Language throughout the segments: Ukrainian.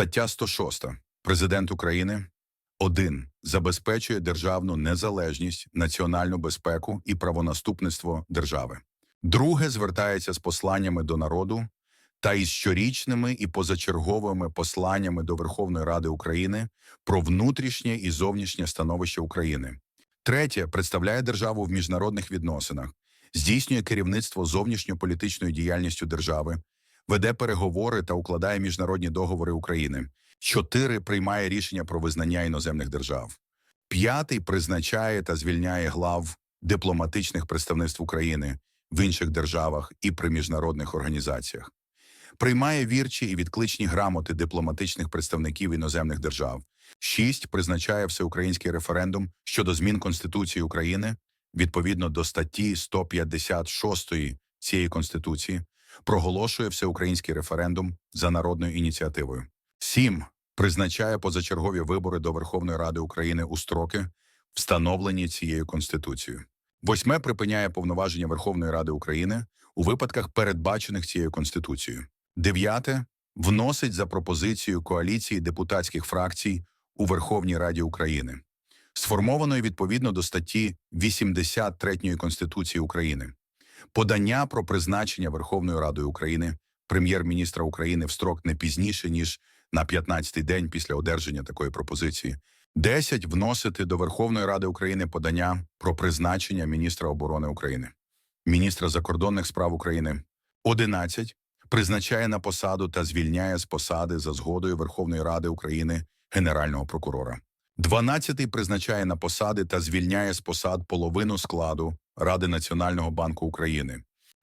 Стаття 106. Президент України 1. Забезпечує державну незалежність, національну безпеку і правонаступництво держави. Друге звертається з посланнями до народу та із щорічними і позачерговими посланнями до Верховної Ради України про внутрішнє і зовнішнє становище України. Третє представляє державу в міжнародних відносинах, здійснює керівництво зовнішньополітичною діяльністю держави, веде переговори та укладає міжнародні договори України. Чотири приймає рішення про визнання іноземних держав. П'ятий призначає та звільняє глав дипломатичних представництв України в інших державах і при міжнародних організаціях. Приймає вірчі і відкличні грамоти дипломатичних представників іноземних держав. Шість призначає всеукраїнський референдум щодо змін Конституції України відповідно до статті 156 цієї Конституції, проголошує всеукраїнський референдум за народною ініціативою. 7. Призначає позачергові вибори до Верховної Ради України у строки, встановлені цією Конституцією. Восьме припиняє повноваження Верховної Ради України у випадках, передбачених цією Конституцією. Дев'яте вносить за пропозицією коаліції депутатських фракцій у Верховній Раді України, сформованої відповідно до статті 83 Конституції України. Подання про призначення Верховною Радою України прем'єр-міністра України в строк не пізніше ніж на 15-й день після одержання такої пропозиції. 10. Вносити до Верховної Ради України подання про призначення міністра оборони України, міністра закордонних справ України. 11. Призначає на посаду та звільняє з посади за згодою Верховної Ради України Генерального прокурора. 12. Призначає на посади та звільняє з посад половину складу Ради Національного банку України.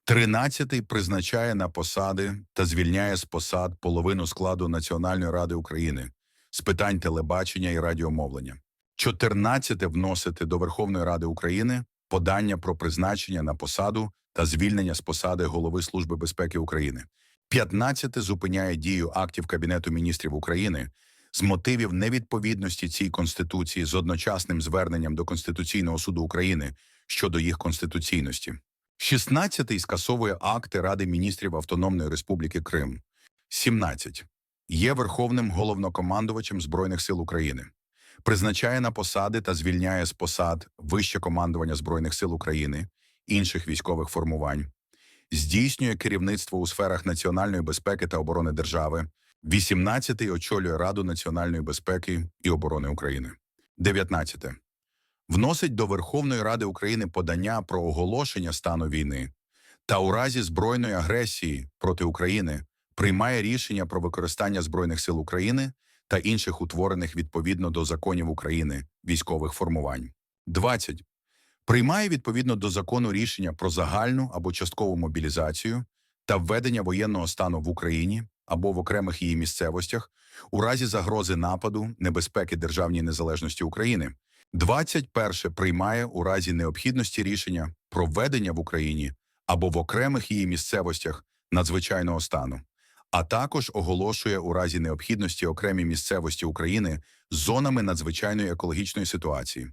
13. призначає на посади та звільняє з посад половину складу Національної ради України з питань телебачення і радіомовлення. 14. вносити до Верховної Ради України подання про призначення на посаду та звільнення з посади Голови Служби безпеки України. 15. зупиняє дію актів Кабінету міністрів України з мотивів невідповідності цій Конституції з одночасним зверненням до Конституційного суду України щодо їх конституційності. 16 скасовує акти Ради міністрів Автономної Республіки Крим. 17. Є Верховним головнокомандувачем Збройних сил України. Призначає на посади та звільняє з посад вище командування Збройних сил України, інших військових формувань. Здійснює керівництво у сферах національної безпеки та оборони держави. 18. очолює Раду національної безпеки і оборони України. 19 вносить до Верховної Ради України подання про оголошення стану війни та у разі збройної агресії проти України приймає рішення про використання Збройних сил України та інших утворених відповідно до законів України військових формувань. 20. Приймає відповідно до закону рішення про загальну або часткову мобілізацію та введення воєнного стану в Україні або в окремих її місцевостях у разі загрози нападу, небезпеки державній незалежності України 21 приймає у разі необхідності рішення про введення в Україні або в окремих її місцевостях надзвичайного стану, а також оголошує у разі необхідності окремі місцевості України зонами надзвичайної екологічної ситуації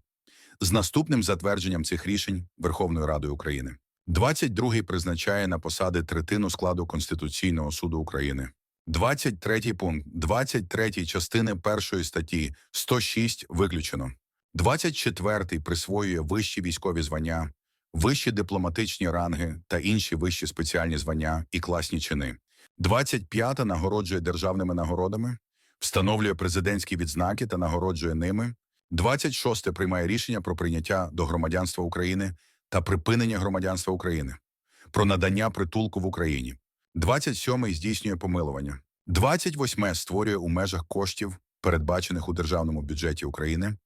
з наступним затвердженням цих рішень Верховною Радою України. 22-й призначає на посади третину складу Конституційного суду України. 23 пункт 23 частини першої статті 106 виключено. 24-й присвоює вищі військові звання, вищі дипломатичні ранги та інші вищі спеціальні звання і класні чини. 25-та нагороджує державними нагородами, встановлює президентські відзнаки та нагороджує ними. 26-те приймає рішення про прийняття до громадянства України та припинення громадянства України, про надання притулку в Україні. 27-й здійснює помилування. 28-ме створює у межах коштів, передбачених у державному бюджеті України,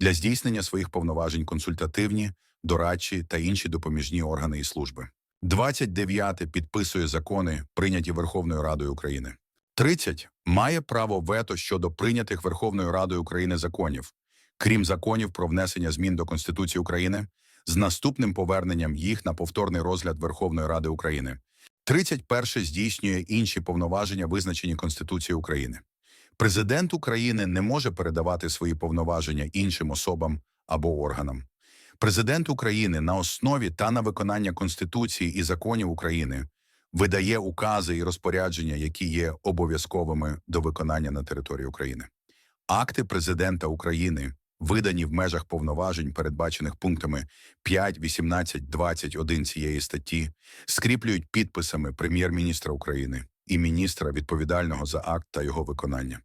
для здійснення своїх повноважень консультативні, дорадчі та інші допоміжні органи і служби. 29 підписує закони, прийняті Верховною Радою України. 30 має право вето щодо прийнятих Верховною Радою України законів, крім законів про внесення змін до Конституції України з наступним поверненням їх на повторний розгляд Верховної Ради України. 31 здійснює інші повноваження, визначені Конституцією України. Президент України не може передавати свої повноваження іншим особам або органам. Президент України на основі та на виконання Конституції і законів України видає укази і розпорядження, які є обов'язковими до виконання на території України. Акти президента України, видані в межах повноважень, передбачених пунктами 5, 18, 21 цієї статті, скріплюють підписами прем'єр-міністра України і міністра відповідального за акт та його виконання.